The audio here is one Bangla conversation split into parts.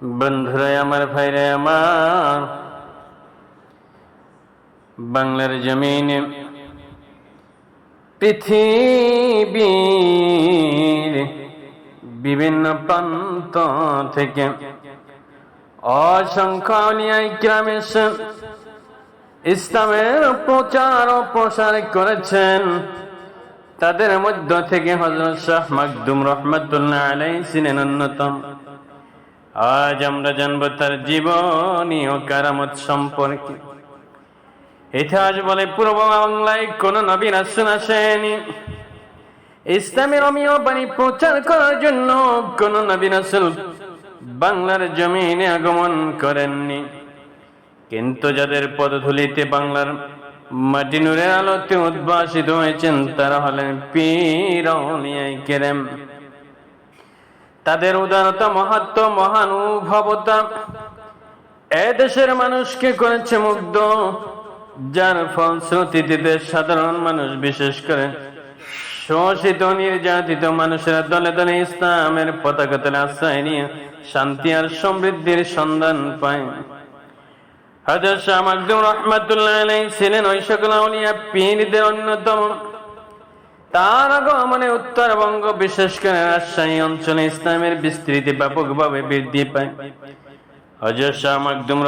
বন্ধুরাই আমার ভাইরে আমার। বাংলার জমিনে পৃথিবীর বিভিন্ন প্রান্ত থেকে অসংখ্য আউলিয়াই গ্রামে ইসলামের প্রচার ও প্রসার করেছেন। তাদের মধ্য থেকে হজরত শাহ মাকদুম রহমতুল্লাহ আলাই ছিলেন অন্যতম। আজ আমরা জানব তার জীবনী ও কারামত সম্পর্কে। ইতিহাস বলে পূর্ব বাংলায় কোন নবীন আসুন আসেনি। ইসলামের অমীয় বাণী প্রচার করার জন্য কোন নবীন আসল বাংলার জমিনে আগমন করেননি। কিন্তু যাদের পদধূলিতে বাংলার মাটি নুরের আলোতে উদ্ভাসিত হয়েছেন, তারা হলেন পীর কেরেম তাদের উদারতা মহাত্ম মহানুভবতা এ দেশের মানুষকে করেছে মুগ্ধ, যার ফলশ্রুতিতে সাধারণ মানুষ, বিশেষ করে শোষিত, নির্যাতিত মানুষেরা দলে দলে ইসলামের পতাকা তলে আশ্রয় নিয়ে শান্তি আর সমৃদ্ধির সন্ধান পায়। হাজার শাহ মাকদুম রহমাতুল্লাহ ছিলেন ওই সকল পীরদের অন্যতম তার আগমনে উত্তরবঙ্গ, বিশেষ করে রাজশাহী অঞ্চলে ইসলামের বিস্তৃতি ব্যাপকভাবে বৃদ্ধি পায়। হজর শাহ মাকদুম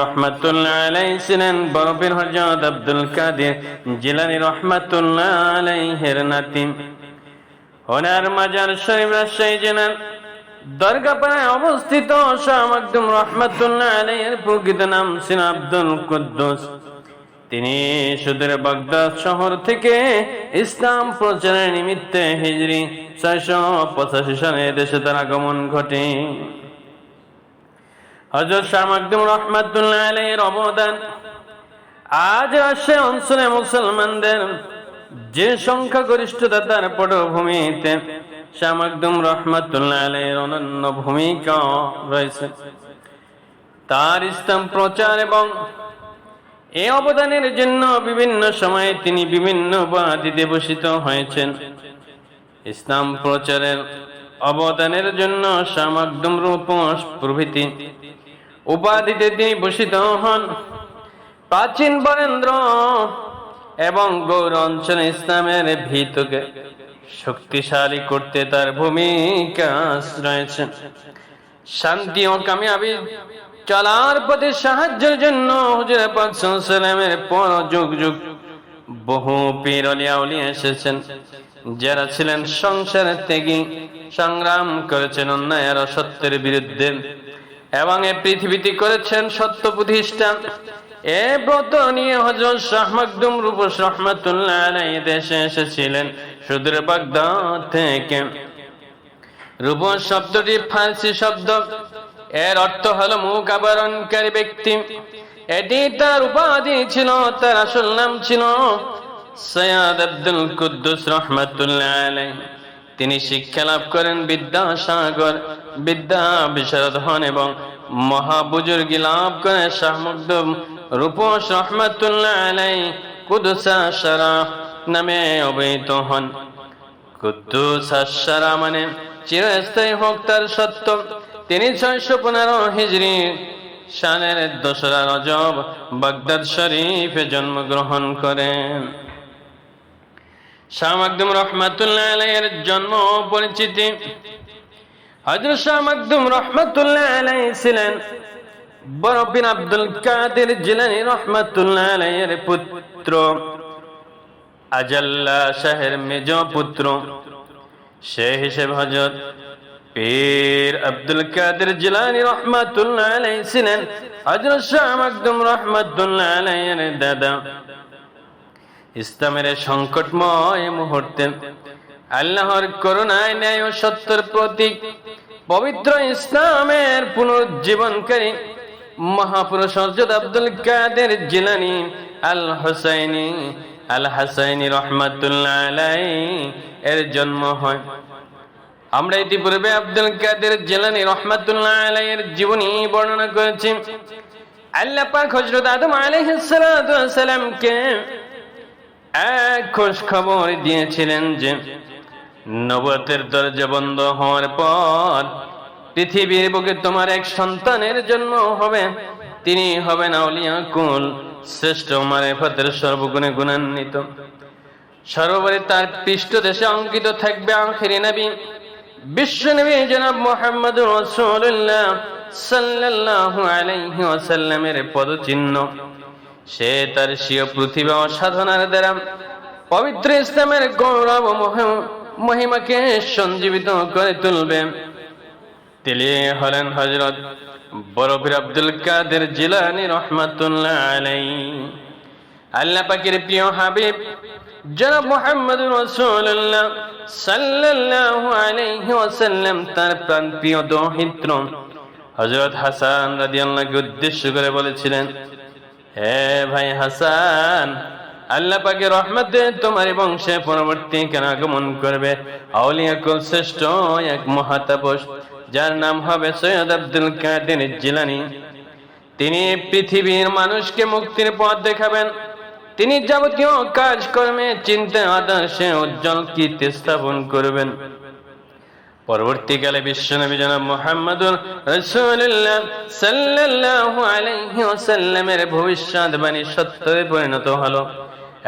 আলাই আব্দুল মাজার রাজশাহী অবস্থিত শাহ প্রকৃত নাম ছিল আব্দুল কুদ্দুস। তিনি সুদের বাগদাদ শহর থেকে ইসলাম প্রচারের নিমিত্তে হিজরি ছয়শো পঁচাশি সালে দেশে তার আগমন ঘটে। হজরত শাহ মাকদুম রহমাতুল্লাহ অবদান। আজ আসে অঞ্চলে মুসলমানদের যে সংখ্যাগরিষ্ঠতা তার পটভূমিতে, শাহ মাকদুম রহমাতুল্লাহ অনন্য ভূমিকা রয়েছে। তার ইসলাম প্রচার এবং এই অবদানের জন্য বিভিন্ন সময়ে তিনি বিভিন্ন উপাধিতে ভূষিত হয়েছেন। ইসলাম প্রচারের অবদানের জন্য রূপ প্রভৃতি উপাধিতে তিনি ভূষিত হন। প্রাচীন বরেন্দ্র এবং গৌর অঞ্চলে ইসলামের ভিতকে শক্তিশালী করতে তার ভূমিকা রয়েছে। শান্তি ও কামিয়াবি চলার পথে সাহায্যের জন্য হুজুর পাক সাল্লামের পর যুগ যুগ বহু পীর অলিয়া এসেছেন। যারা ছিলেন সংসারের ত্যাগী, সংগ্রাম করেছেন অন্যায় আর অসত্যের বিরুদ্ধে এবং এ পৃথিবীতে করেছেন সত্য প্রতিষ্ঠা এ ব্রত নিয়ে হজরত শাহ মাকদুম রূপস রহমাতুল্লাহ আলাই দেশে এসেছিলেন সুদূর বাগদাদ থেকে। রূপ শব্দটি ফার্সি শব্দ। এর অর্থ হলো মুখ আবরণকারী ব্যক্তি। এটি তার উপাধি ছিল, তার আসল নাম ছিল সৈয়দ আব্দুল কুদ্দুস রহমতুল্লাহ আলাই তিনি শিক্ষা লাভ করেন বিদ্যাসাগর, বিদ্যা বিশারদ হন এবং মহাবুজুর্গি লাভ করেন শাহ রূপস রহমতুল্লাহ আলাই কুদুসা সারা নামে অবহিত হন। কুদ্দুস সারা মানে চিরস্থায়ী হোক তার সত্য। তিনি ছয়শো পনেরো হিজড়ি সালের দোসরা রজব বাগদাদ শরীফে জন্মগ্রহণ করেন। শাহ মাকদুম রহমাতুল্লাহ জন্ম পরিচিতি। হজরত শাহ মাকদুম রহমাতুল্লাহ আলাই ছিলেন বরফিন আব্দুল কাদের জিলানি রহমাতুল্লাহ পুত্র আজাল্লা শাহের মেজ পুত্র। সে হিসেবে হজরত পীর আব্দুল কাদের জিলানি রহমাতুল্লাহ আলাইহি ছিলেন। হযরত শাহ মাকদুম রহমাতুল্লাহ দাদা। ইসলামের সংকটময় মুহূর্তে আল্লাহর করুণায় ন্যায় ও সত্যের প্রতীক পবিত্র ইসলামের পুনর্জীবনকারী মহাপুরুষ হযরত আব্দুল কাদের জিলানি আল হুসাইনি আল হাসাইনি রহমাতুল্লাহ আলাই এর জন্ম হয়। আমরা ইতিপূর্বে আব্দুল কাদের জিলানি রহমাতুল্লাহ আলাই এর জীবনী বর্ণনা করেছি। আল্লাহ পাক হযরত আদম আলাইহিস সালাতু ওয়াস সালামকে এক খোঁজ খবর দিয়েছিলেন যে নবতের দরজা বন্ধ হওয়ার পর পৃথিবীর বুকে তোমার এক সন্তানের জন্ম হবে। তিনি হবেন আউলিয়া কুল, শ্রেষ্ঠ মারেফতের সর্বগুণে গুণান্বিত। সর্বোপরি তার পৃষ্ঠদেশে অঙ্কিত থাকবে আখিরি নবী। বিশ্ব নবী জনাব মোহাম্মদ রসুল্লাহ সাল্লাল্লাহু আলাইহি ওয়াসাল্লামের পদচিহ্ন। সে তার স্বীয় প্রতিভা ও সাধনার দ্বারা পবিত্র ইসলামের গৌরব মহিমাকে সঞ্জীবিত করে তুলবে। তিনি হলেন হজরত বরফির আব্দুল কাদের জিলানি রহমাতুল্লাহ আলাই আল্লাহ পাকের প্রিয় হাবিব জনাব মোহাম্মদ রাসূলুল্লাহ সাল্লাল্লাহু আলাইহি ওয়াসাল্লাম, তার প্রাণ প্রিয় দৌহিত্র হযরত হাসান রাদিয়াল্লাহুকে উদ্দেশ্য করে বলেছিলেন, হে ভাই হাসান, আল্লাহ পাকে রহমতে তোমার বংশে পরবর্তী কেন আগমন করবে? আউলিয়া কুল শ্রেষ্ঠ এক মহাতাপস, যার নাম হবে সৈয়দ আব্দুল কাদের জিলানি। তিনি পৃথিবীর মানুষকে মুক্তির পথ দেখাবেন। তিনি যাবতীয় কাজকর্মে চিন্তা, আদর্শে উজ্জ্বল কীর্তি স্থাপন করবেন। পরবর্তীকালে বিশ্বনবী জনাব মুহাম্মদুর রাসূলুল্লাহ সাল্লাল্লাহু আলাইহি ওয়াসাল্লামের ভবিষ্যৎবাণী সত্যে পরিণত হলো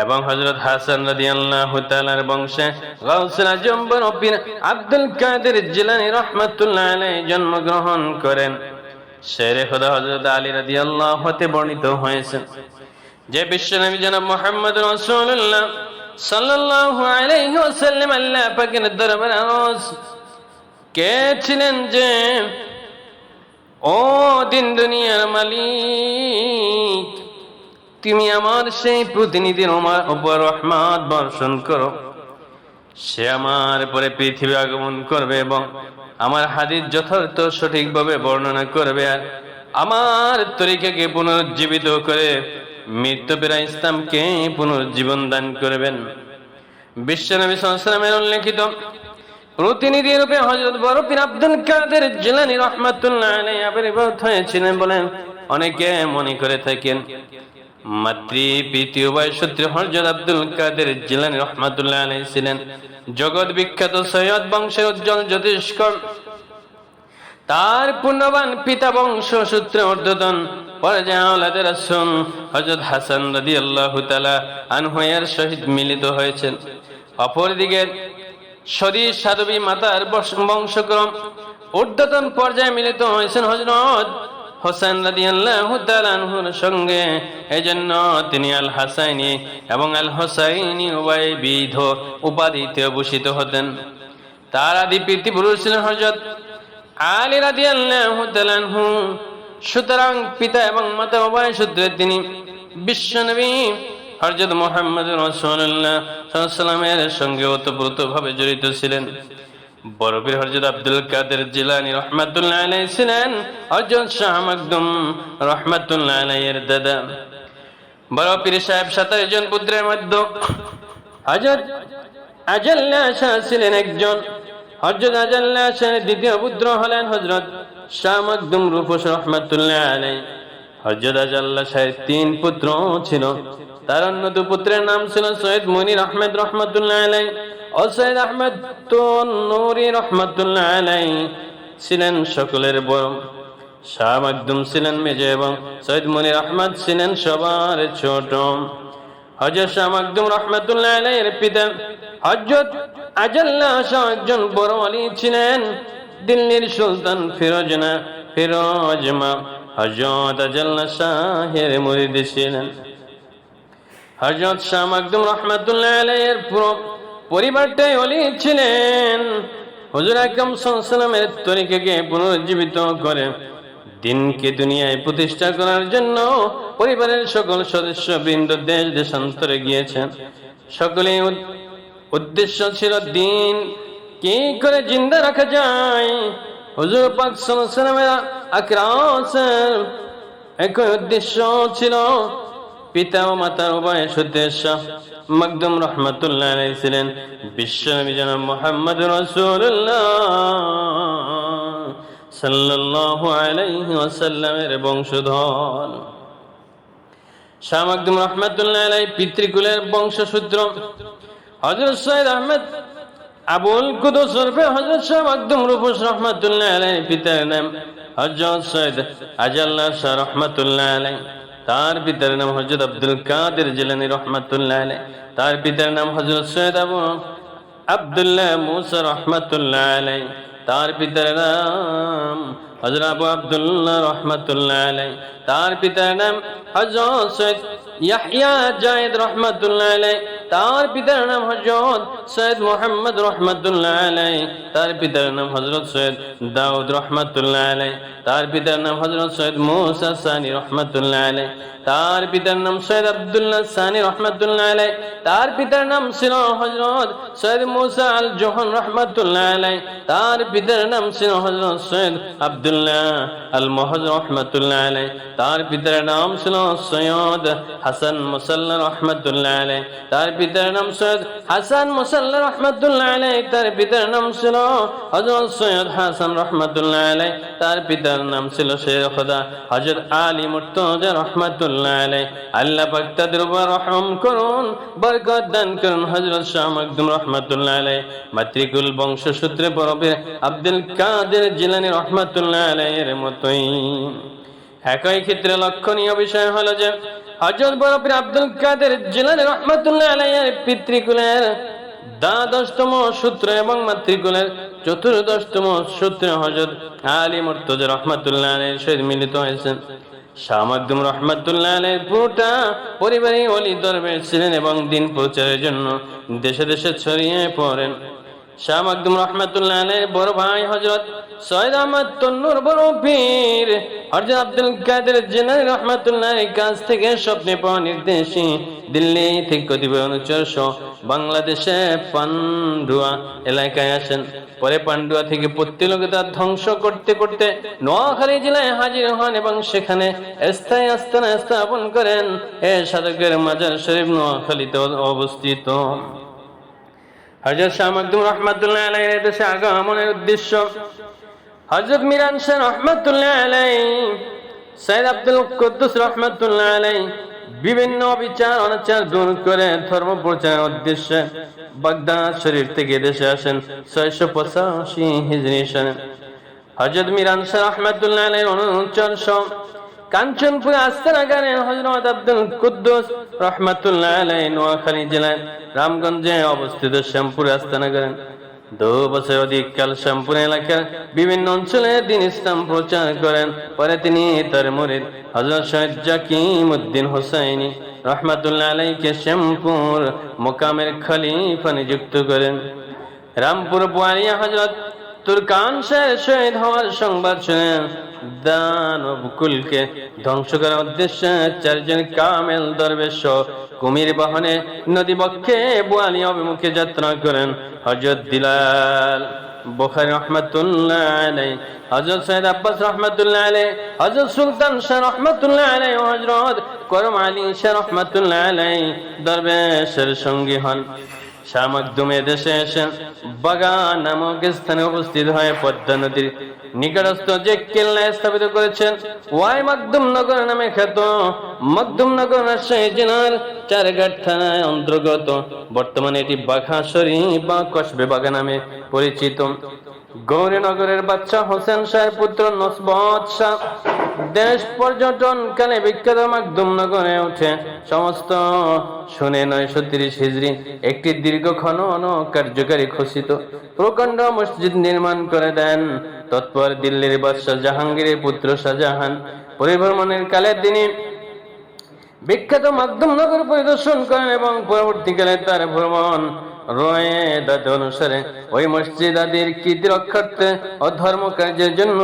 এবং হযরত হাসান রাদিয়াল্লাহু তাআলার বংশে গাউসুল আজম বরফির আব্দুল কাদের জিলানী রাহমাতুল্লাহ আলাইহি জন্মগ্রহণ করেন। শেরে খোদা হযরত আলী রাদিয়াল্লাহু হতে বর্ণিত হয়েছে। যে বিশ্ব বিশ্বনবী জনাব মোহাম্মদ রাসূলুল্লাহ সাল্লাল্লাহু আলাইহি ওয়াসাল্লাম আল্লাহ পাকের দরবারে আরজ কে যে, ও দিন দুনিয়ার মালিক, তুমি আমার সেই প্রতিনিধির উপর রহমত বর্ষণ করো। সে আমার পরে পৃথিবী আগমন করবে এবং আমার হাদিস যথার্থ সঠিকভাবে বর্ণনা করবে আর আমার তরিকাকে পুনরুজ্জীবিত করে মৃত্যুপেরা ইসলামকে পুনর্জীবন দান করবেন। বিশ্বনবী সাল্লামের উল্লেখিত প্রতিনিধি রূপে হজরত বরফির আব্দুল কাদের জিলানি রহমাতুল্লাহ আলাইহি আবির্ভূত হয়েছিলেন বলেন অনেকে মনে করে থাকেন। মাতৃ, পিতৃ, উভয় সূত্রে হজরত আব্দুল কাদের জিলানি রহমাতুল্লাহ আলাইহি ছিলেন। জগৎ বিখ্যাত সৈয়দ বংশের উজ্জ্বল জ্যোতিষ্কর তার পুণ্যবান পিতা বংশ সূত্রে অর্ধতন হাসান সহিত মিলিত হয়েছেন। অপরদিকে মাতার বংশ- বংশক্রম পর্যায়ে মিলিত হয়েছেন সঙ্গে। এজন্য তিনি আল হাসাইনি এবং আল হোসাইনি উভয় বিধ উপাধিতে ভূষিত হতেন। তার আদি পিতৃপুরুষ ছিলেন হযরত আলী তাআলা আনহু, সুতরাং পিতা এবং মাতা উভয় সূত্রে তিনি বিশ্বনবী হযরত মুহাম্মদ রাসূলুল্লাহ সাল্লামের সঙ্গে ওতপ্রোতভাবে জড়িত ছিলেন। বরফির হযরত আব্দুল কাদের জিলানী রহমাতুল্লাহ আলাইহি ছিলেন, হযরত শাহ মাকদুম রহমাতুল্লাহ আলাইহির দাদা। বরফির সাহেব সাতাশ জন পুত্রের মধ্যে হযরত আজাল্লা শাহ ছিলেন একজন। দ্বিতীয় পুত্র হলেন শাহের তিন পুত্র ছিল। তার অন্য দু পুত্রের নাম ছিল সৈয়দ মনির আহমেদ রহমাতুল্লাহ ও সৈয়দ আহমেদ নুরি রহমাতুল্লাহ ছিলেন সকলের বড়। শাহ মাকদুম ছিলেন মেজে এবং সৈয়দ মনির আহমদ ছিলেন সবার ছোট। হজরত শাহ মাকদুম রহমাতুল্লাহ পিতা হজরত আজাল্লাহ শাহ একজন বড় আলী ছিলেন। দিল্লির সুলতান ফিরোজনা ফিরোজমা হজরত আজাল্লাহ শাহের মুরিদ ছিলেন। হজরত শাহ মাকদুম রহমাতুল্লাহ আলাইহির পুরো পরিবারটাই অলি ছিলেন। হুজুর আকরাম সাল্লামের তরিকাকে পুনরুজ্জীবিত করে দিনকে দুনিয়ায় প্রতিষ্ঠা করার জন্য পরিবারের সকল সদস্য বৃন্দ দেশ দেশান্তরে গিয়েছেন। সকলে উদ্দেশ্য ছিল দিন। কি করে জিন্দা রাখা যায়? হুজুর পাক আকরাম একই উদ্দেশ্য ছিল পিতা ও মাতার উভয় উদ্দেশ্য মকদুম রহমতুল্লাহ ছিলেন বিশ্ব নবী জনাব মোহাম্মদ রাসূলুল্লাহ সাল্লাল্লাহু আলাইহি ওয়াসাল্লামের বংশধর। শাহ মকদুম রহমতুল্লাহ পিতৃকুলের বংশসূত্র। হযরত সৈয়দ আহমেদ আবুল কুদুস ওরফে হযরত শাহ মকদুম রুফুস রহমতুল্লাহ আলাই পিতার নাম। হযরত সৈয়দ আজাল্লাহ শাহ রহমতুল্লাহ আলাই তার পিতার নাম হযরত আব্দুল কাদের জিলানী রহমতুল্লাহ আলাই তার পিতার নাম হযরত সৈয়দ আবু আব্দুল্লাহ মুসা রহমতুল্লাহ আলাই তার পিতার নাম হযরত আবু আব্দুল্লাহ রহমতুল্লাহ আলাই তার পিতার নাম হযরত সৈয়দ ইয়াহইয়া জায়েদ রহমতুল্লাহ আলাই তার পিতার নাম হযরত সৈয়দ মোহাম্মদ রহমতুল্লাহ আলাই তার পিতার নাম হযরত সৈয়দ দাউদ রহমতুল্লাহ আলাই তার পিতার নাম হযরত সৈয়দ মুসা সানি রহমতুল্লাহ আলাই তার পিতার নাম সৈয়দ আব্দুল্লাহ সানি রহমতুল্লাহ আলাই তার পিতার নাম ছিল হযরত সৈয়দ মুসা আল জোহন রহমতুল্লাহ আলাই তার পিতার নাম ছিল হযরত সৈয়দ আব্দুল্লাহ আল মহজ রহমতুল্লাহ আলাই তার পিতার নাম ছিল সৈয়দ হাসান মুসাল্লা রহমতুল্লাহ আলাই তার পিতার নাম সৈয়দ হাসান মুসাল্লা রহমতুল্লাহ আলাই তার পিতার নাম ছিল হযরত সৈয়দ হাসান রহমতুল্লাহ আলাই তার পিতার নাম ছিল শের খোদা হযরত আলী মুর্তজা রহমতুল্লাহ আলাই আল্লাহ পাক তাদের উপর রহম করুন, বরকত দান করুন হযরত শাহ মকদুম রহমতুল্লাহ আলাই মাতৃকুল বংশসূত্রে পরবে আব্দুল কাদের জিলানী রহমতুল্লাহ আলাইয়ের মতোই। একই ক্ষেত্রে লক্ষণীয় বিষয় হলো যে হজরত বরফির আব্দুল কাদের জিলানী রহমতুল্লাহ আলাইয়ের পিতৃকুলের দ্বাদশতম সূত্র এবং মাতৃকুলের চতুর্দশতম সূত্রে হজরত আলী মুর্তজা রহমতুল্লাহ আলাইয়ের সহিত মিলিত হয়েছেন শাহ মাকদুম রহমতুল্লাহ আলাইয়ের পুরোটা পরিবারই অলি দরবেশ ছিলেন এবং দিন প্রচারের জন্য দেশে দেশে ছড়িয়ে পড়েন। শাহ মাকদুম রহমতুল্লাহ আলাইয়ের বড় ভাই হজরত পীর পান্ডুয়া থেকে প্রতিলোকতা ধ্বংস করতে করতে নোয়াখালী জেলায় হাজির হন এবং সেখানে স্থায়ী আস্থানা স্থাপন করেন। এ সাধকের মাজার শরীফ নোয়াখালীতে অবস্থিত। হজরত শাহ মকদুম রহমতুল্লাহ আলাই দেশে আগমনের উদ্দেশ্য হজরত মিরান শাহ রহমতুল্লাহ আলাই সৈয়দ আব্দুল কুদ্দুস রহমতুল্লাহ আলাই বিভিন্ন অবিচার, অনাচার দূর করে ধর্ম প্রচারের উদ্দেশ্যে বাগদাদ শরীফ থেকে দেশে আসেন। ছয়শো পঁচাশি হিজরি সনে হজরত মিরান শাহ রহমতুল্লাহ আলাই অনুচর কাঞ্চনপুর আস্তানাগারে হজরত আব্দুল কুদ্দুস রহমতুল্লাহ আলাই নোয়াখালী জেলায় রামগঞ্জে অবস্থিত শ্যামপুর আস্তানাগারে। দু বছর অধিক কাল শ্যামপুর এলাকার বিভিন্ন অঞ্চলে দিন ইসলাম প্রচার করেন। পরে তিনি তার মরিদ হজরত শহীদ জাকিম উদ্দিন হোসাইনি রহমাতুল্লাহ আলাইকে শ্যামপুর মোকামের খলিফা নিযুক্ত করেন। রামপুর বুয়ারিয়া হজরত তুরকান শাহের শহীদ হওয়ার সংবাদ শুনেন দানব কুলকে ধ্বংস করার উদ্দেশ্যে চারজন কামেল দরবেশ কুমির বাহনে নদী বক্ষে বোয়ালি অভিমুখে যাত্রা করেন হজরত দিলাল বোখারি রহমতুল্লাহ আলাই হজরত সৈয়দ আব্বাস রহমতুল্লাহ আলাই হজরত সুলতান শাহ রহমতুল্লাহ আলাই হজরত করম আলী শাহ রহমতুল্লাহ আলাই দরবেশের সঙ্গী হন। শাহ দেশে এসে নামক স্থানে উপস্থিত পদ্মা নদীর নিকটস্থ যে কেল্লা স্থাপিত করেছেন ওয়াই নগর নামে খ্যাত। নগর রাজশাহী জেলার চারঘাট থানায় অন্তর্গত। বর্তমানে এটি বাঘাসরি বা কসবে বাগা নামে পরিচিত। গৌরীনগরের বাচ্চা হোসেন শাহের পুত্র নসবত শাহ দেশ পর্যটন কালে বিখ্যাত মাকদুম নগরে উঠে সমস্ত শুনে নয়শো তিরিশ হিজড়ি একটি দীর্ঘ ও কার্যকারী ঘোষিত। প্রকাণ্ড মসজিদ নির্মাণ করে দেন। তৎপর দিল্লির বাদশাহ জাহাঙ্গীরের পুত্র শাহজাহান। পরিভ্রমণের কালে তিনি বিখ্যাত মাধ্যম নগর পরিদর্শন করেন এবং পরবর্তীকালে তার ভ্রমণ অনুসারে ওই মসজিদ ধর্ম জন্য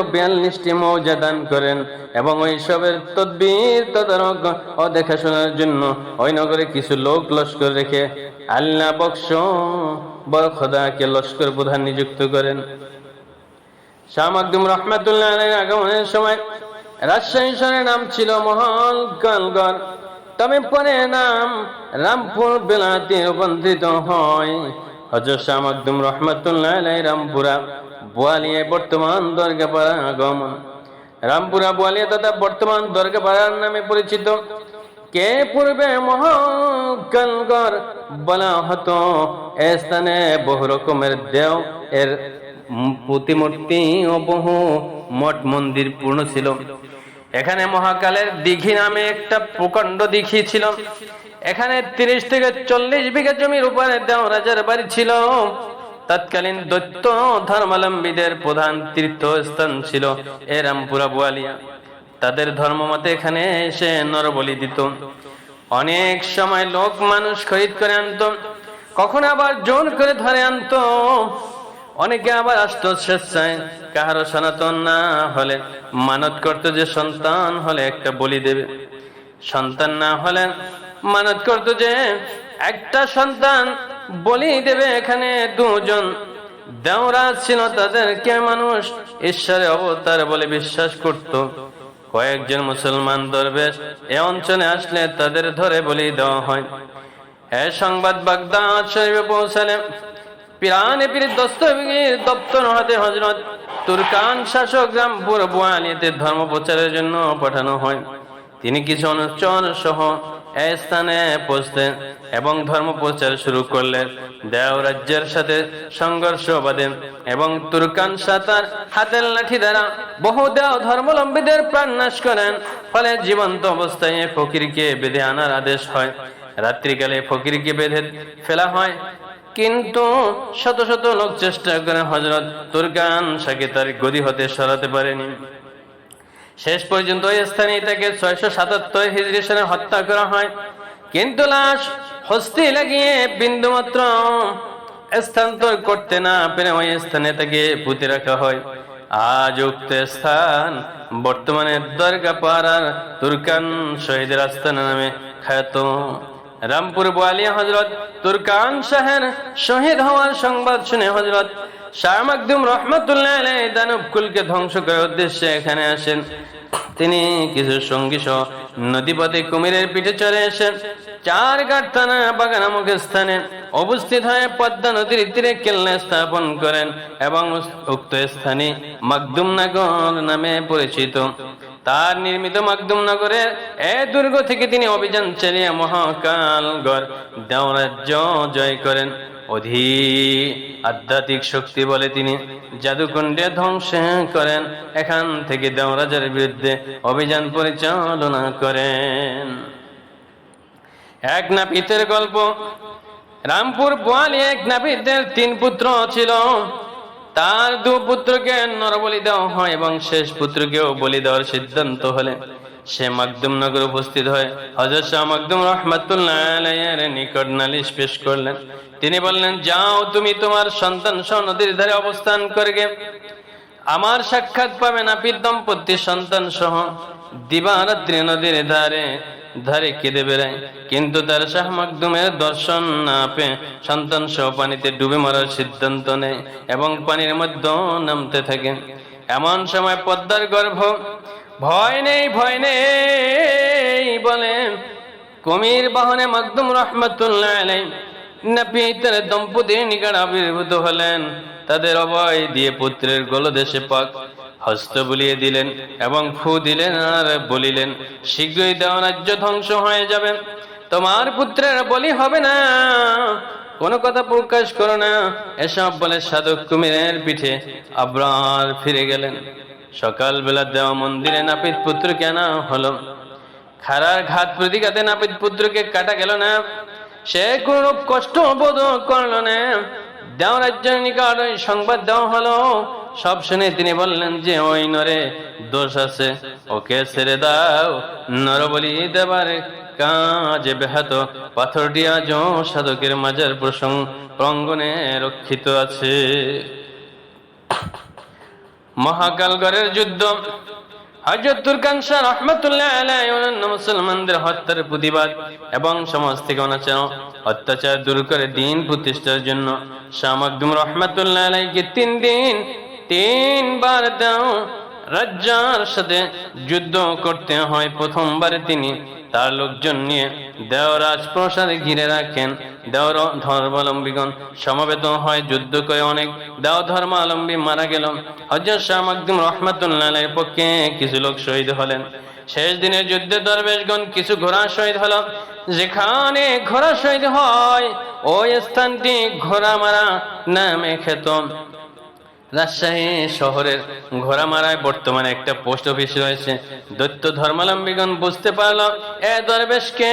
করেন এবং ওই দেখাশোনার জন্য ওই নগরে কিছু লোক লস্কর রেখে আল্লাহ বক্স বড় খোদাকে লস্কর প্রধান নিযুক্ত করেন। শাহ রহমাতুল্লাহ আগমনের সময় রাজশাহী নাম ছিল মহল কালগড়। তবে পরে নাম রামপুর বেলাতে রূপান্তরিত হয়। হজর শাহ রহমতুল্লাহ রামপুরা বোয়ালিয়া বর্তমান দরগাপাড়া আগমন। রামপুরা বোয়ালিয়া তথা বর্তমান দরগাপাড়ার নামে পরিচিত। কে পূর্বে মহাকালগড় বলা হতো? এ স্থানে বহু রকমের দেও, এর প্রতিমূর্তি ও বহু মঠ মন্দির পূর্ণ ছিল। এখানে মহাকালের দিঘি নামে একটা প্রকাণ্ড দিঘি ছিল। এখানে তিরিশ থেকে চল্লিশ বিঘা জমির উপরে দেও রাজার বাড়ি ছিল। তৎকালীন দৈত্য ধর্মাবলম্বীদের প্রধান তীর্থস্থান ছিল এ রামপুরা বোয়ালিয়া। তাদের ধর্মমতে এখানে এসে নরবলি দিত। অনেক সময় লোক মানুষ খরিদ করে আনতো, কখন আবার জোর করে ধরে আনতো। অনেকে আবার আসতো স্বেচ্ছায়, কাহারও সনাতন না হলে, মানত করতো যে সন্তান হলে একটা বলি দেবে। সন্তান না হলে মানত করতো যে একটা সন্তান বলি দেবে এখানে দুজন। দেওরা ছিল তাদেরকে মানুষ ঈশ্বরের অবতার বলে বিশ্বাস করত। কয়েকজন মুসলমান দরবেশ এ অঞ্চলে আসলে তাদের ধরে বলি দেওয়া হয়। এ সংবাদ বাগদাদ শরীফে পৌঁছালে পিরানে পীর দস্তগীর হজরত তুরকান শাসক ধর্ম প্রচারের জন্য পাঠানো হয়। তিনি কিছু অনুচর সহ স্থানে পৌঁছলেন এবং ধর্ম প্রচার শুরু করলেন। দেও রাজ্যের সাথে সংঘর্ষ বাঁধেন এবং তুর্কান সাতার হাতের লাঠি দ্বারা বহু দেও ধর্মলম্বীদের প্রাণ নাশ করেন। ফলে জীবন্ত অবস্থায় ফকিরকে বেঁধে আনার আদেশ হয়। রাত্রিকালে ফকিরকে বেঁধে ফেলা হয়। কিন্তু শত শত লোক চেষ্টা করে হজরত তুর্কান শাকে তার গদি হতে সরাতে পারেনি। শেষ পর্যন্ত ওই স্থানে তাকে ছয়শো সাতাত্তর হিজরি সালে হত্যা করা হয়। কিন্তু লাশ হস্তি লাগিয়ে বিন্দুমাত্র স্থানান্তর করতে না পেরে ওই স্থানে তাকে পুঁতে রাখা হয়। আজ উক্ত স্থান বর্তমানে দরগা পাড়ার তুর্কান শহীদের আস্থানা নামে খ্যাত। রামপুর বোয়ালিয়া হজরত তুর্কান শাহের শহীদ হওয়ার সংবাদ শুনে হজরত শাহ মাকদুম রহমতুল্লাহ আলাই দানব কুলকে ধ্বংস করার উদ্দেশ্যে এখানে আসেন। তিনি কিছু সঙ্গী সহ নদীপথে কুমিরের পিঠে চড়ে এসেন চার ঘাট থানা নামক স্থানে অবস্থিত হয়ে পদ্মা নদীর তীরে কেল্লা স্থাপন করেন এবং উক্ত স্থানে মাকদুম নগর নামে পরিচিত। তার নির্মিত মাকদুম নগরের এ দুর্গ থেকে তিনি অভিযান চালিয়ে মহাকালগড় দেওরাজ্য জয় করেন। অধি আধ্যাত্মিক শক্তি বলে তিনি জাদুকুণ্ডে ধ্বংস করেন। এখান থেকে দেওরাজের বিরুদ্ধে অভিযান পরিচালনা করেন। এক নাপিতের গল্প। রামপুর বোয়ালি এক নাপিতের তিন পুত্র ছিল। তার দু পুত্রকে নরবলি দেওয়া হয় এবং শেষ পুত্রকেও বলি দেওয়ার সিদ্ধান্ত হলে সে মাকদুম নগর উপস্থিত হয়। হজরত শাহ মাকদুম রহমাতুল্লাহ নিকট নালিশ পেশ করলেন। তিনি বললেন, যাও তুমি তোমার সন্তান সহ নদীর ধারে অবস্থান করবে আমার সাক্ষাৎ পাবে নাপিত দম্পতি সন্তান সহ দিবারাত্রি নদীর ধারে ধারে কেঁদে বেড়ায়। কিন্তু তার শাহ মাকদুমের দর্শন না পেয়ে সন্তান সহ পানিতে ডুবে মরার সিদ্ধান্ত নেয় এবং পানির মধ্যে নামতে থাকে। এমন সময় পদ্মার গর্ভ, ভয় নেই ভয় নেই, বলে। কমির বাহনে মাকদুম রহমতুল্লাহ আলাই নাপিতের নিকট আবির্ভূত হলেন। তাদের অভয় দিয়ে পুত্রের গলদেশে পাক হস্ত বুলিয়ে দিলেন এবং ফু দিলেন আর বলিলেন, শীঘ্রই দেওয়া রাজ্য ধ্বংস হয়ে যাবে। তোমার পুত্রের বলি হবে না। কোনো কথা প্রকাশ করো না। এসব বলে সাধক কুমিরের পিঠে আবরার ফিরে গেলেন। সকালবেলা দেওয়া মন্দিরে নাপিত পুত্রকে আনা হলো। খারার ঘাত প্রতিঘাতে নাপিত পুত্রকে কাটা গেল না। সে কোন কষ্ট বোধ করল না। দেওয়া রাজ্যের নিকট সংবাদ দেওয়া হলো। সব শুনে তিনি বললেন, যে ওই নরে দোষ আছে, ওকে ছেড়ে দাও। নরবলি দেবার কাজে ব্যাহত, পাথরটি আজও সাধকের মাঝের প্রসঙ্গ প্রঙ্গনে রক্ষিত আছে। মহাকালগড়ের যুদ্ধ। হজরত তুরকান শাহ রহমতুল্লাহ আলাইহি অন্যান্য মুসলমানদের হত্যার প্রতিবাদ এবং সমাজ থেকে অনাচার, অত্যাচার দূর করে দিন প্রতিষ্ঠার জন্য শাহ মাকদুম রহমতুল্লাহ আলাইকে তিন দিন তিনবার দাও, রাজ্জার সাথে যুদ্ধ করতে হয়। প্রথমবারে তিনি তার লোকজন নিয়ে দেওরাজ প্রসাদে ঘিরে রাখেন। দেওর ধর্মাবলম্বীগণ সমবেত হয়, যুদ্ধ করে অনেক। দেও ধর্মাবলম্বী মারা গেল হজরত শাহ মাকদুম রহমাতুল্লাহ পক্ষে কিছু লোক শহীদ হলেন। শেষ দিনের যুদ্ধে দরবেশগণ কিছু ঘোড়া শহীদ হলো। যেখানে ঘোড়া শহীদ হয়, ওই স্থানটি ঘোড়া মারা নামে খেত রাজশাহী শহরের ঘোড়ামারায় বর্তমানে একটা পোস্ট অফিস রয়েছে। দৈত্য ধর্মাবলম্বীগণ বুঝতে পারল, এ দরবেশকে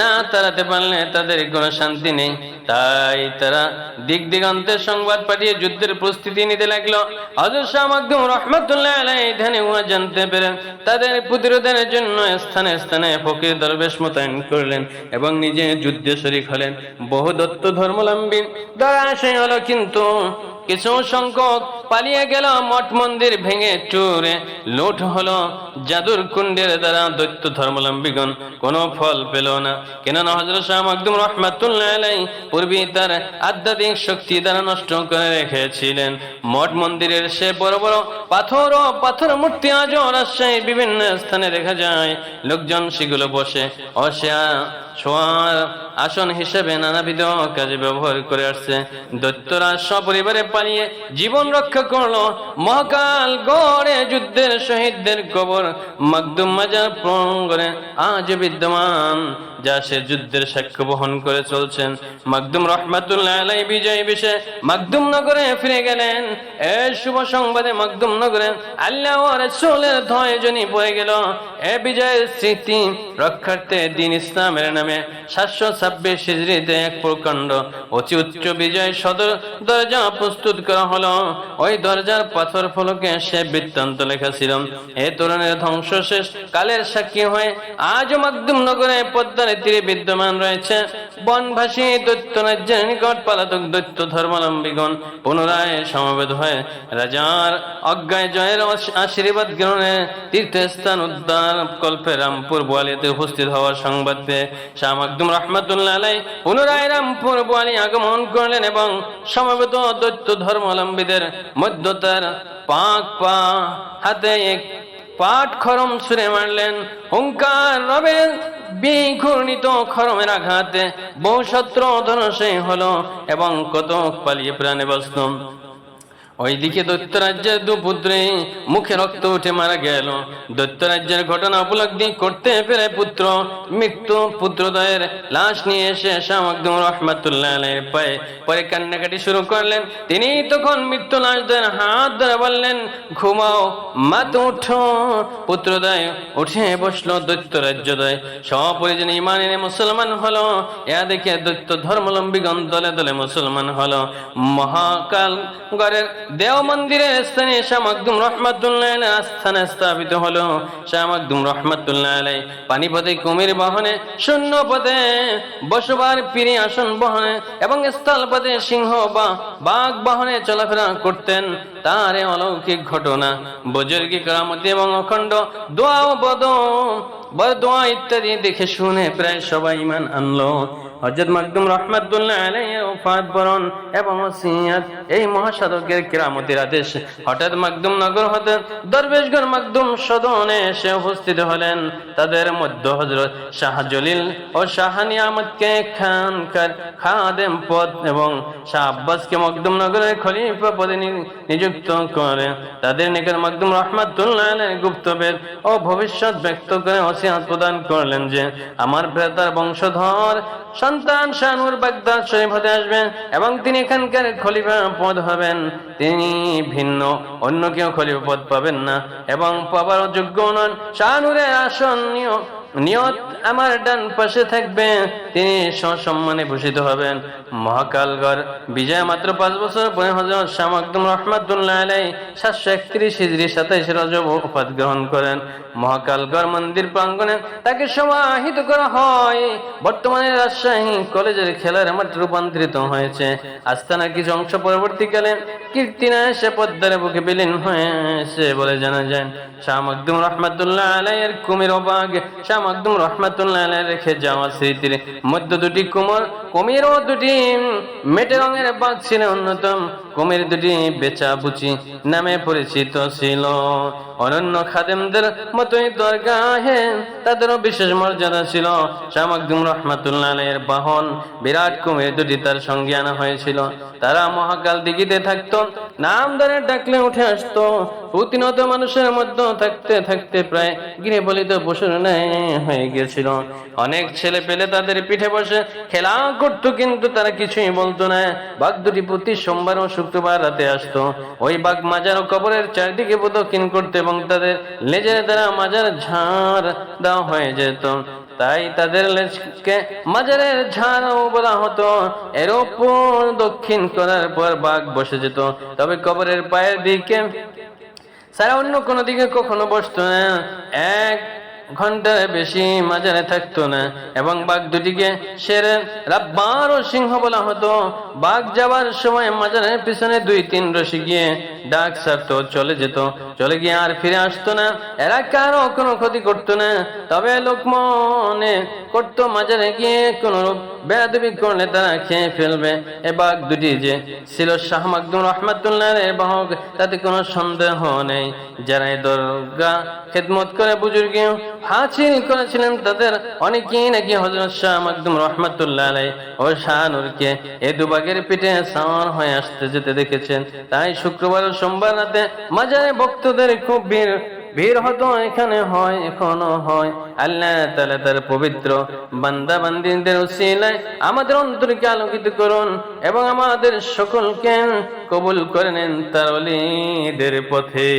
না তাড়াতে পারলে তাদের কোনো শান্তি নেই। তাই তারা দিক দিগন্তের সংবাদ পাঠিয়ে যুদ্ধের প্রস্তুতি নিতে লাগল। হযরত শাহ মাকদুম রহমাতুল্লাহ আলাইহি ধ্যানে উহা জানতে পেরেন, তাদের প্রতিরোধের জন্য স্থানে স্থানে ফকির দরবেশ মোতায়েন করলেন এবং নিজে যুদ্ধে শরিক হলেন। বহু দত্ত ধর্মাবলম্বী দ্বারা সেই হলো কিন্তু কিছু সংখ্যক পালিয়ে গেল মঠ মন্দির ভেঙে চুরে। লুট হলো জাদুর কুণ্ডের দ্বারা দৈত্য ধর্মাবলম্বীগণ। কোনো ফল পেল না। কেননা হজরত শাহ মাকদুম রহমাতুল্লাহ পূর্বে তার আধ্যাত্মিক শক্তি দ্বারা নষ্ট করে রেখেছিলেন। মঠ মন্দিরের সে বড় বড় পাথর ও পাথর মূর্তি আজও রাজশাহীর বিভিন্ন স্থানে দেখা যায়। লোকজন সেগুলো বসে। অসে শোয়ার আসন হিসেবে নানাবিধ কাজে ব্যবহার করে আসছে। দৈত্যরা সপরিবারে পালিয়ে জীবন রক্ষা করল। মহাকাল গড়ে যুদ্ধের শহীদদের কবর। মাকদুম মাজার প্রঙ্গনে আজ বিদ্যমান। যা সে যুদ্ধের সাক্ষ্য বহন করে চলছেন। মাকদুম রহমাতুল্লাহ আলাই বিজয় বিষয়ে মাকদুম নগরে ফিরে গেলেন। এই শুভ সংবাদে মাকদুম নগরে আল্লাহ রাসূলের ধয়জনী পড়ে গেল। এ বিজয়ের স্মৃতি রক্ষার্থে দিন ইসলামের নামে সাতশো ছাব্বিশ হিজড়িতে এক প্রকাণ্ড অতি উচ্চ বিজয় সদর দরজা প্রস্তুত করা হলো। ওই দরজার পাথর ফলকে সে বৃত্তান্ত লেখা ছিল। এ তরুণের ধ্বংস শেষ কালের সাক্ষী হয়ে আজ মাকদুম নগরে পদ্মার তীরে বিদ্যমান রয়েছে। বনভাসী দৈত্য রাজ্যের নিকট পালাতক দৈত্য ধর্মাবলম্বীগণ পুনরায় সমবেত হয়ে রাজার অজ্ঞায় জয়ের আশীর্বাদ গ্রহণে তীর্থস্থান উদ্যান কল্পে রামপুর বোয়ালিতে উপস্থিত হওয়ার সংবাদ পেয়ে শাহ মাকদুম রহমাতুল্লাহ আলাই পুনরায় রামপুর বোয়ালি আগমন করলেন এবং সমবেত দৈত্য ধর্মাবলম্বীদের মধ্যতার পাক পা হাতে এক পাট খরম ছুঁড়ে মারলেন। হুঙ্কার রবের বিঘূর্ণিত খরমের আঘাতে বহু শত্রু ধনসে হলো এবং কত পালিয়ে প্রাণে বাঁচত ওইদিকে দৈত্যরাজ্যের দু পুত্রে মুখে রক্ত উঠে মারা গেল। দৈত্যরাজ্যের ঘটনা উপলব্ধি করতে পেরে পুত্র, মৃত্যু পুত্রদয়ের লাশ নিয়ে এসে শামকদম রহমাতুল্লাহ পায়ে পরে কান্নাকাটি শুরু করলেন। তিনি তখন মৃত্যু লাশদের হাত ধরে বললেন, ঘুমাও, মাত উঠো পুত্রদয় উঠে বসল দৈত্য দৈত্যরাজ্যদয় সপরিজন ইমান এনে মুসলমান হলো। এ দেখে দৈত্য ধর্মাবলম্বীগণ দলে দলে মুসলমান হলো। মহাকাল গড়ের দেও মন্দিরের স্থানে শাহ মাকদুম রহমাতুল্লাহ আস্থানে স্থাপিত হলো। শাহ মাকদুম রহমাতুল্লাহ পানিপথে কুমির বহনে শূন্য পথে বসবার পিড়ি আসন বহনে এবং স্থল পথে সিংহ বা বাঘ বাহনে চলাফেরা করতেন। তার অলৌকিক ঘটনা। বুজুর্গি কেরামতি এবং অখণ্ড দোয়া ও বদ বড় দোয়া ইত্যাদি দেখে শুনে প্রায় সবাই ইমান আনলো। হজরত রহমাতুল্লাহ এবং এই আদেশ। হঠাৎ নগর হতে সদনে এসে উপস্থিত হলেন। তাদের মধ্যে হজরত শাহ জলিল ও শাহ নিয়ামতকে খানকার খাদেম পদ এবং শাহ আব্বাসকে মকদুম নগরের খলিফা পদে নিযুক্ত করে। তাদের নিকট মকদুম রহমাতুল্লাহ গুপ্তবেদ ও ভবিষ্যৎ ব্যক্ত করে ওসিয়াত প্রদান করলেন যে আমার ভ্রাতার বংশধর সন্তান শানুর বাগদাদ শরীফ হতে আসবেন এবং তিনি এখানকার খলিফা পদ হবেন। তিনি ভিন্ন, অন্য কেউ খলিফা পদ পাবেন না এবং পাবার যোগ্য নন। শানুরের আসনীয় নিয়ত আমার ডান পাশে থাকবে, তিনি সসম্মানে ভূষিত হবেন। মহাকালগড়, বিজয় মাত্র পাঁচ বছর পরে হজরত শাহ একদম রহমাতুল্লাহ আলাই সাতশো একত্রিশ হিজড়ি সাতাইশ রজব উপাদ গ্রহণ করেন। মহাকালগড় মন্দির প্রাঙ্গণে তাকে সমাহিত করা হয়। বর্তমানে রাজশাহী কলেজের খেলার মাঠ রূপান্তরিত হয়েছে। আস্তানার কিছু অংশ পরবর্তীকালে কীর্তিনা এসে পদ্মারে বুকে বিলীন হয়েছে বলে জানা যায়। শাহ মকদুম রহমাতুল্লাহ আলাইয়ের কুমির বাগ শাহ রহমাতুল্লাহ রেখে যাওয়া স্মৃতির মধ্য দুটি দুটি মেটে রঙের বাঘ ছিল অন্যতম। কুমির দুটি বেচা বুচি নামে পরিচিত ছিল। অনন্য খাদেমদের মতোই দরগাহে তাদেরও বিশেষ মর্যাদা ছিল। শাহ মকদুম রহমাতুল্লাহ আলাইহির বাহন, বিরাট কুমির দুটি তার সঙ্গে আনা হয়েছিল। তারা মহাকাল দিঘিতে থাকতো নাম ধরে ডাকলে উঠে আসতো। প্রতিনত মানুষের মধ্যে থাকতে থাকতে প্রায় গৃহবলিত পশুর ন্যায় হয়ে গিয়েছিল। অনেক ছেলে পেলে তাদের পিঠে বসে খেলা করতো, কিন্তু তারা কিছুই বলতো না। বাঘ দুটি প্রতি সোমবার ও শুক্রবার রাতে আসতো। ওই বাঘ মাজার ও কবরের চারিদিকে প্রদক্ষিণ করতো এবং তাদের লেজের দ্বারা মাজার ঝাড় দেওয়া হয়ে যেত। তাই তাদের লেজকে মাজারের ঝাড়ও বলা হতো। এর ওপর দক্ষিণ করার পর বাঘ বসে যেত। তবে কবরের পায়ের দিকে সারা অন্য কোনো দিকে কখনো বসতো না। এক ঘণ্টার বেশি মাজারে থাকতো না এবং বাঘ দুটিকে সেরে রাব্বার ও সিংহ বলা হতো। বাঘ যাবার সময় মাজারের পিছনে দুই তিন রশি গিয়ে ডাক সারতো চলে যেত। চলে গিয়ে আর ফিরে আসতো না। এরা কারও কোনো ক্ষতি করতো না। তবে লোক মনে করতো মাজারে গিয়ে কোন বেয়াদবি করলে তারা খেয়ে ফেলবে। এ বাঘ দুটি যে ছিল শাহ মাকদুম রহমাতুল্লাহ এর বাহক, তাতে কোনো সন্দেহ নেই। যারা এই দরগা খেদমত করে বুজুর্গে হাসিল করেছিলেন, তাদের অনেকেই নাকি হজরত শাহ মাকদুম রহমাতুল্লাহ আলাই ও শাহ নূরকে এ দুবাগের পিঠে সাওয়ার হয়ে আসতে যেতে দেখেছেন। তাই শুক্রবার সোমবার রাতে মাজারে ভক্তদের খুব ভিড় ভিড় হতো এখানে হয়, এখনও হয়। আল্লাহ তালা তার পবিত্র বান্দা বান্দিনদের আমাদের অন্তরকে আলোকিত করুন এবং আমাদের সকলকে কবুল করে নেন তার পথে।